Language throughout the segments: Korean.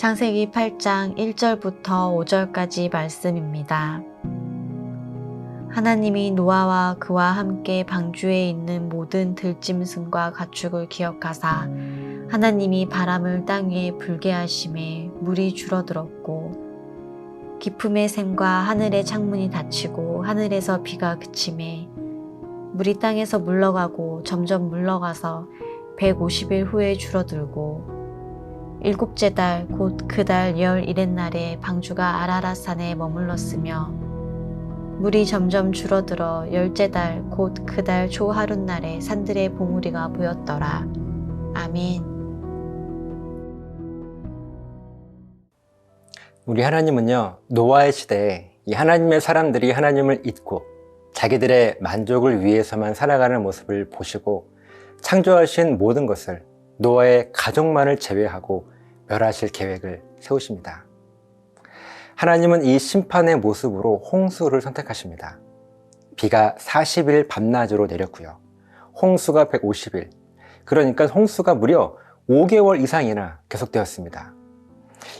창세기 8장 1절부터 5절까지 말씀입니다. 하나님이 노아와 그와 함께 방주에 있는 모든 들짐승과 가축을 기억하사 하나님이 바람을 땅 위에 불게 하심에 물이 줄어들었고 깊음의 샘과 하늘의 창문이 닫히고 하늘에서 비가 그침에 물이 땅에서 물러가고 점점 물러가서 150일 후에 줄어들고 일곱째 달 곧 그 달 열 일의 날에 방주가 아라라산에 머물렀으며 물이 점점 줄어들어 열째 달 곧 그 달 초하룻 날에 산들의 봉우리가 보였더라. 아멘. 우리 하나님은요, 노아의 시대에 이 하나님의 사람들이 하나님을 잊고 자기들의 만족을 위해서만 살아가는 모습을 보시고 창조하신 모든 것을 노아의 가족만을 제외하고 멸하실 계획을 세우십니다. 하나님은 이 심판의 모습으로 홍수를 선택하십니다. 비가 40일 밤낮으로 내렸고요. 홍수가 150일. 그러니까 홍수가 무려 5개월 이상이나 계속되었습니다.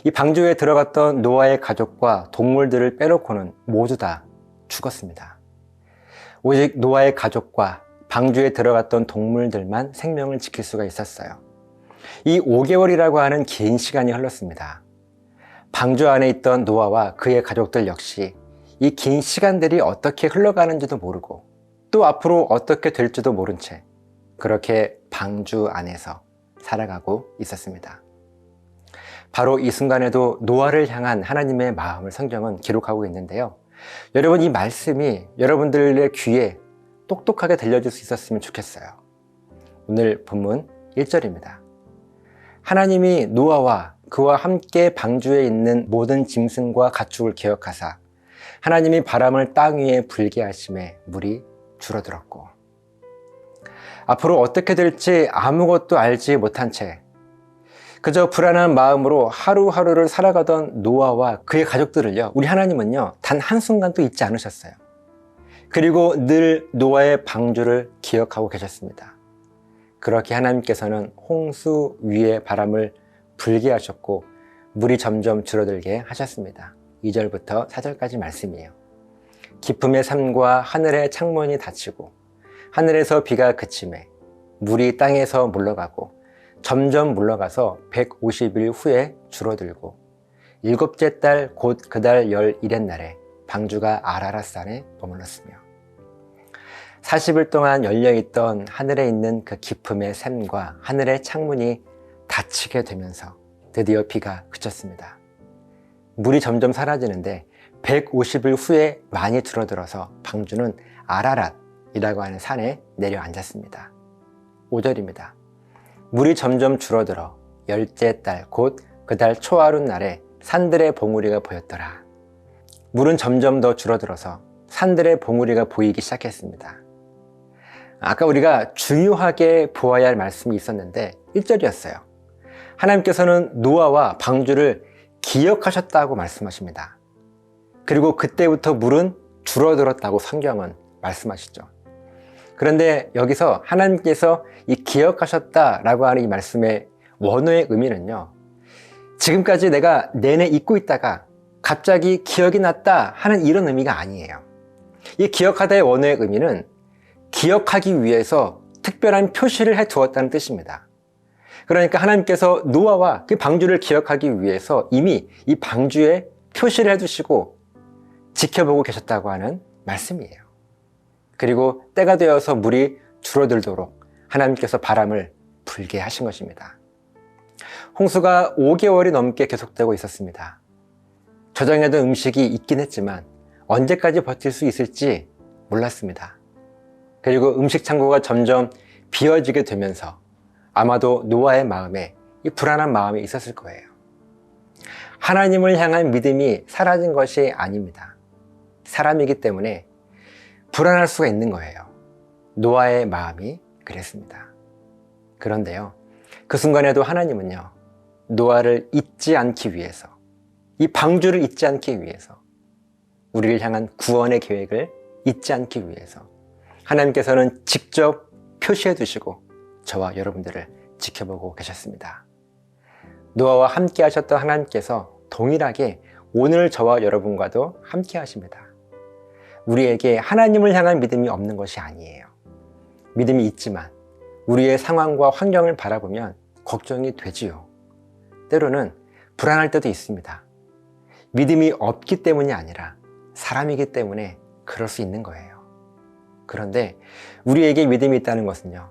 이 방주에 들어갔던 노아의 가족과 동물들을 빼놓고는 모두 다 죽었습니다. 오직 노아의 가족과 방주에 들어갔던 동물들만 생명을 지킬 수가 있었어요. 이 5개월이라고 하는 긴 시간이 흘렀습니다. 방주 안에 있던 노아와 그의 가족들 역시 이 긴 시간들이 어떻게 흘러가는지도 모르고 또 앞으로 어떻게 될지도 모른 채 그렇게 방주 안에서 살아가고 있었습니다. 바로 이 순간에도 노아를 향한 하나님의 마음을 성경은 기록하고 있는데요. 여러분 이 말씀이 여러분들의 귀에 똑똑하게 들려줄 수 있었으면 좋겠어요. 오늘 본문 1절입니다. 하나님이 노아와 그와 함께 방주에 있는 모든 짐승과 가축을 기억하사 하나님이 바람을 땅 위에 불게 하심에 물이 줄어들었고 앞으로 어떻게 될지 아무것도 알지 못한 채 그저 불안한 마음으로 하루하루를 살아가던 노아와 그의 가족들을요, 우리 하나님은요, 단 한순간도 잊지 않으셨어요. 그리고 늘 노아의 방주를 기억하고 계셨습니다. 그렇게 하나님께서는 홍수 위에 바람을 불게 하셨고, 물이 점점 줄어들게 하셨습니다. 2절부터 4절까지 말씀이에요. 깊음의 삶과 하늘의 창문이 닫히고, 하늘에서 비가 그침에, 물이 땅에서 물러가고, 점점 물러가서 150일 후에 줄어들고 일곱째 달 곧 그 달 열일의 날에 방주가 아라라산에 머물렀으며 40일 동안 열려있던 하늘에 있는 그 깊음의 샘과 하늘의 창문이 닫히게 되면서 드디어 비가 그쳤습니다. 물이 점점 사라지는데 150일 후에 많이 줄어들어서 방주는 아라랏이라고 하는 산에 내려앉았습니다. 5절입니다. 물이 점점 줄어들어 열째 달 곧 그 달 초하룻 날에 산들의 봉우리가 보였더라. 물은 점점 더 줄어들어서 산들의 봉우리가 보이기 시작했습니다. 아까 우리가 중요하게 보아야 할 말씀이 있었는데 1절이었어요. 하나님께서는 노아와 방주를 기억하셨다고 말씀하십니다. 그리고 그때부터 물은 줄어들었다고 성경은 말씀하시죠. 그런데 여기서 하나님께서 이 기억하셨다라고 하는 이 말씀의 원어의 의미는요. 지금까지 내가 내내 잊고 있다가 갑자기 기억이 났다 하는 이런 의미가 아니에요. 이 기억하다의 원어의 의미는 기억하기 위해서 특별한 표시를 해 두었다는 뜻입니다. 그러니까 하나님께서 노아와 그 방주를 기억하기 위해서 이미 이 방주에 표시를 해 두시고 지켜보고 계셨다고 하는 말씀이에요. 그리고 때가 되어서 물이 줄어들도록 하나님께서 바람을 불게 하신 것입니다. 홍수가 5개월이 넘게 계속되고 있었습니다. 저장해둔 음식이 있긴 했지만 언제까지 버틸 수 있을지 몰랐습니다. 그리고 음식 창고가 점점 비어지게 되면서 아마도 노아의 마음에 이 불안한 마음이 있었을 거예요. 하나님을 향한 믿음이 사라진 것이 아닙니다. 사람이기 때문에 불안할 수가 있는 거예요. 노아의 마음이 그랬습니다. 그런데요, 그 순간에도 하나님은요, 노아를 잊지 않기 위해서, 이 방주를 잊지 않기 위해서, 우리를 향한 구원의 계획을 잊지 않기 위해서, 하나님께서는 직접 표시해 두시고, 저와 여러분들을 지켜보고 계셨습니다. 노아와 함께 하셨던 하나님께서 동일하게 오늘 저와 여러분과도 함께 하십니다. 우리에게 하나님을 향한 믿음이 없는 것이 아니에요. 믿음이 있지만 우리의 상황과 환경을 바라보면 걱정이 되지요. 때로는 불안할 때도 있습니다. 믿음이 없기 때문이 아니라 사람이기 때문에 그럴 수 있는 거예요. 그런데 우리에게 믿음이 있다는 것은요.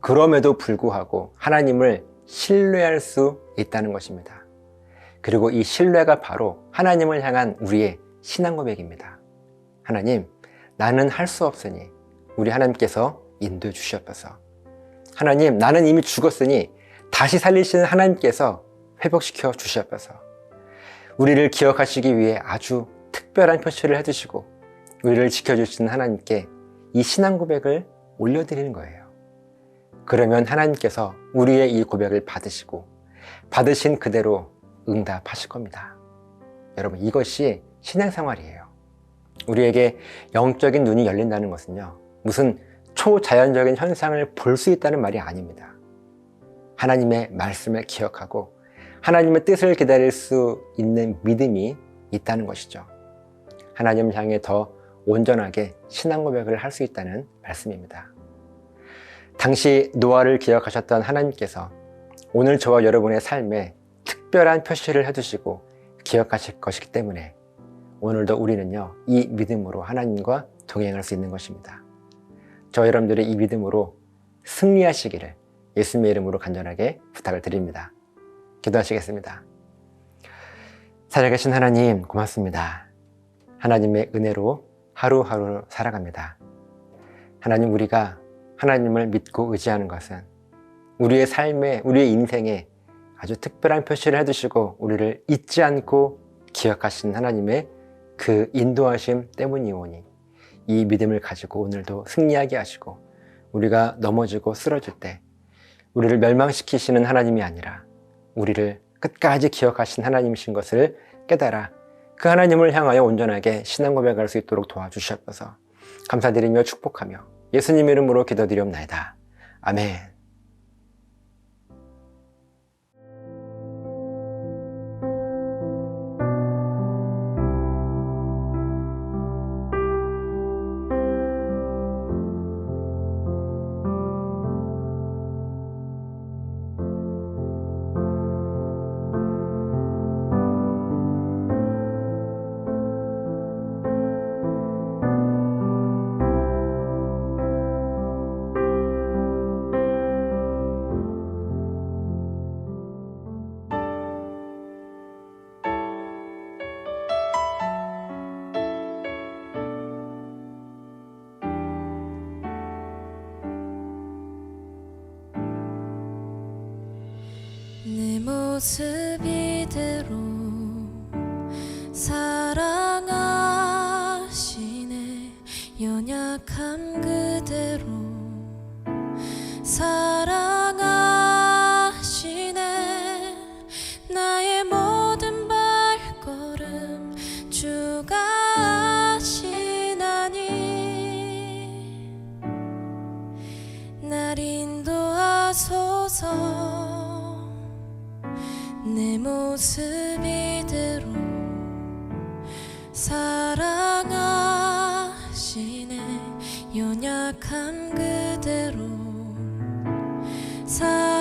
그럼에도 불구하고 하나님을 신뢰할 수 있다는 것입니다. 그리고 이 신뢰가 바로 하나님을 향한 우리의 신앙 고백입니다. 하나님, 나는 할 수 없으니 우리 하나님께서 인도해 주시옵소서. 하나님, 나는 이미 죽었으니 다시 살리시는 하나님께서 회복시켜 주시옵소서. 우리를 기억하시기 위해 아주 특별한 표시를 해주시고 우리를 지켜주시는 하나님께 이 신앙 고백을 올려드리는 거예요. 그러면 하나님께서 우리의 이 고백을 받으시고 받으신 그대로 응답하실 겁니다. 여러분 이것이 신앙생활이에요. 우리에게 영적인 눈이 열린다는 것은요. 무슨 초자연적인 현상을 볼 수 있다는 말이 아닙니다. 하나님의 말씀을 기억하고 하나님의 뜻을 기다릴 수 있는 믿음이 있다는 것이죠. 하나님을 향해 더 온전하게 신앙 고백을 할 수 있다는 말씀입니다. 당시 노아를 기억하셨던 하나님께서 오늘 저와 여러분의 삶에 특별한 표시를 해두시고 기억하실 것이기 때문에 오늘도 우리는요, 이 믿음으로 하나님과 동행할 수 있는 것입니다. 저 여러분들의 이 믿음으로 승리하시기를 예수님의 이름으로 간절하게 부탁을 드립니다. 기도하시겠습니다. 살아계신 하나님, 고맙습니다. 하나님의 은혜로 하루하루 살아갑니다. 하나님, 우리가 하나님을 믿고 의지하는 것은 우리의 삶에, 우리의 인생에 아주 특별한 표시를 해두시고 우리를 잊지 않고 기억하신 하나님의 그 인도하심 때문이오니 이 믿음을 가지고 오늘도 승리하게 하시고 우리가 넘어지고 쓰러질 때 우리를 멸망시키시는 하나님이 아니라 우리를 끝까지 기억하신 하나님이신 것을 깨달아 그 하나님을 향하여 온전하게 신앙 고백할 수 있도록 도와주셨어서 감사드리며 축복하며 예수님 이름으로 기도드리옵나이다. 아멘. 모습 이대로 사랑하시네. 연약함 그대로 사 모습 이대로 사랑하시네. 연약함 그대로 사랑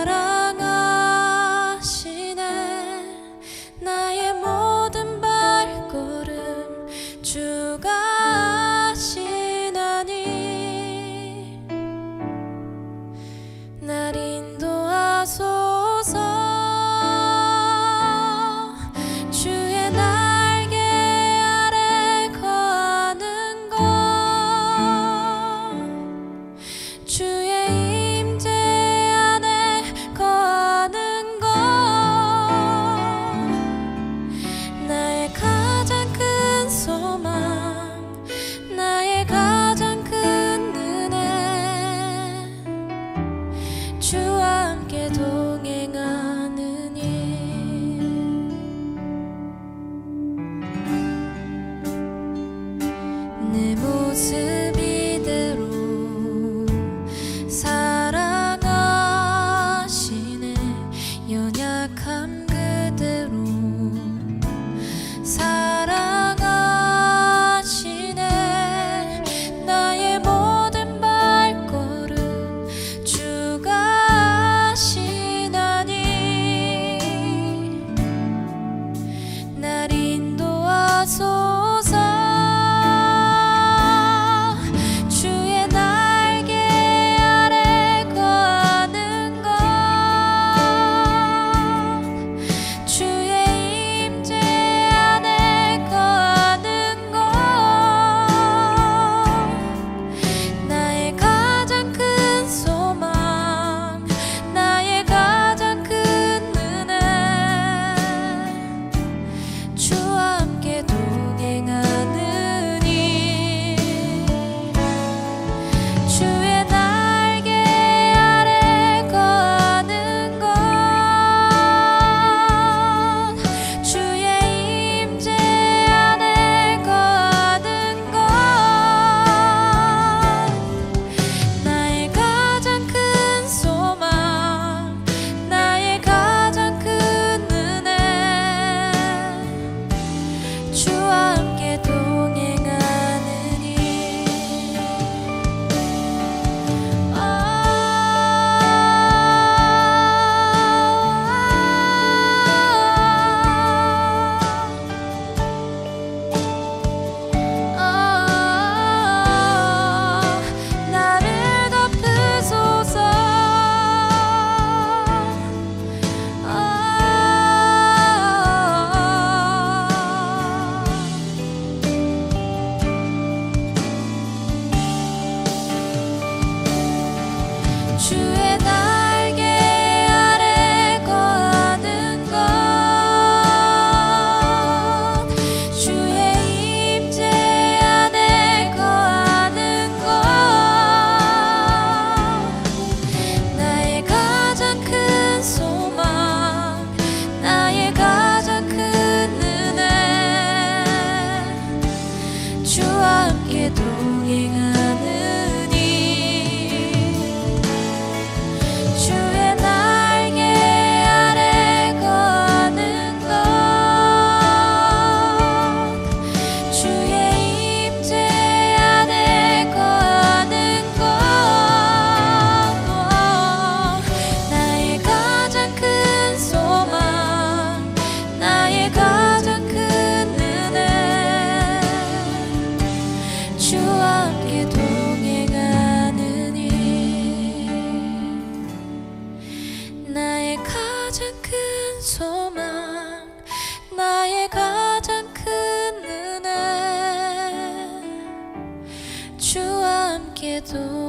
은